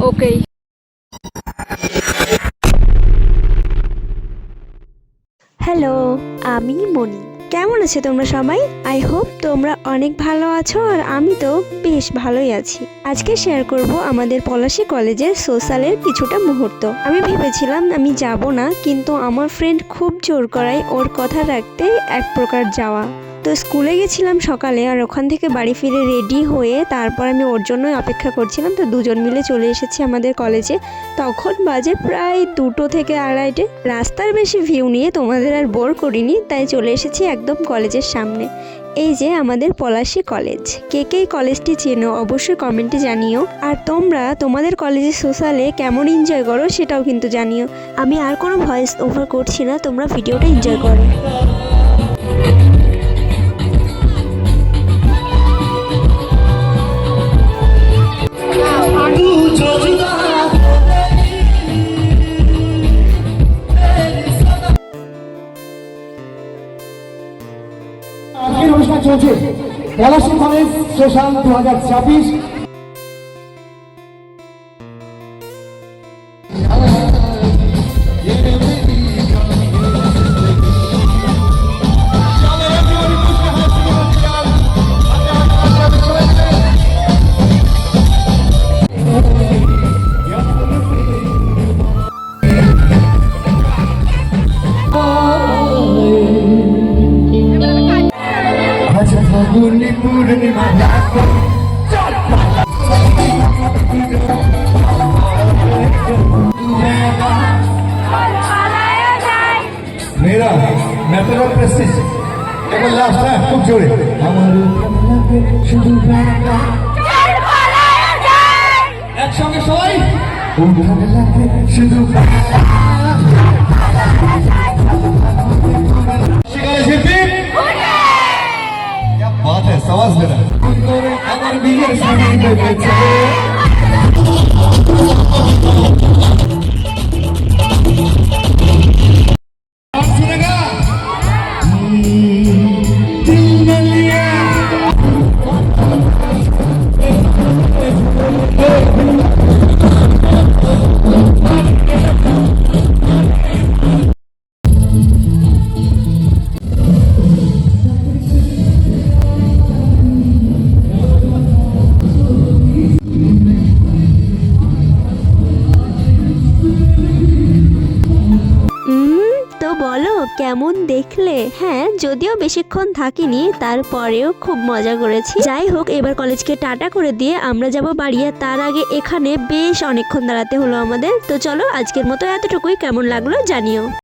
Okay hello আমি মনি। কেমন আছে তোমরা সবাই? আই হোপ তোমরা অনেক ভালো আছো আর আমি তো বেশ ভালোই আছি। আজকে শেয়ার করব আমাদের পলাশী কলেজের সোশ্যালের কিছুটা মুহূর্ত। আমি ভেবেছিলাম আমি যাব না, কিন্তু আমার ফ্রেন্ড খুব জোর করায় ওর কথা রাখতে এক প্রকার যাওয়া। তো স্কুলে গেছিলাম সকালে আর ওখান থেকে বাড়ি ফিরে রেডি হয়ে তারপর আমি ওর জন্যই অপেক্ষা করছিলাম। তো দুজন মিলে চলে এসেছি আমাদের কলেজে। তখন বাজে প্রায় দুটো থেকে আড়াইটে। রাস্তার বেশি ভিউ নিয়ে তোমাদের আর বোর করিনি, তাই চলে এসেছি একদম কলেজের সামনে। এই যে আমাদের পলাশী কলেজ। কে কে কলেজটি চেনো অবশ্যই কমেন্টে জানিও। আর তোমরা তোমাদের কলেজের সোশ্যালে কেমন এনজয় করো সেটাও কিন্তু জানিও। আমি আর কোনো ভয়েস ওভার করছি না, তোমরা ভিডিওটা এনজয় করো। চলছে পলাশী কলেজ সোশ্যাল দু হাজার ছাব্বিশ। পূর্ণিমা দেখো मेरा मैं तो लोग प्रेस्टिज কেবল লাস্ট হ্যাঁ খুব জোরে আমার শুধু একসঙ্গে সবাই উঠানে লাগে শুধু হবে না আমার বিয়ের সামনে কেমন দেখলে? হ্যাঁ যদিও বেশিক্ষণ থাকিনি, তারপরেও খুব মজা করেছি। যাই হোক, এবার কলেজকে টাটা করে দিয়ে আমরা যাব বাড়ি, আর তার আগে এখানে বেশ অনেকক্ষণ দাঁড়াতে হলো আমাদের। তো চলো, আজকের মতো এতটুকুই। কেমন লাগল জানিও।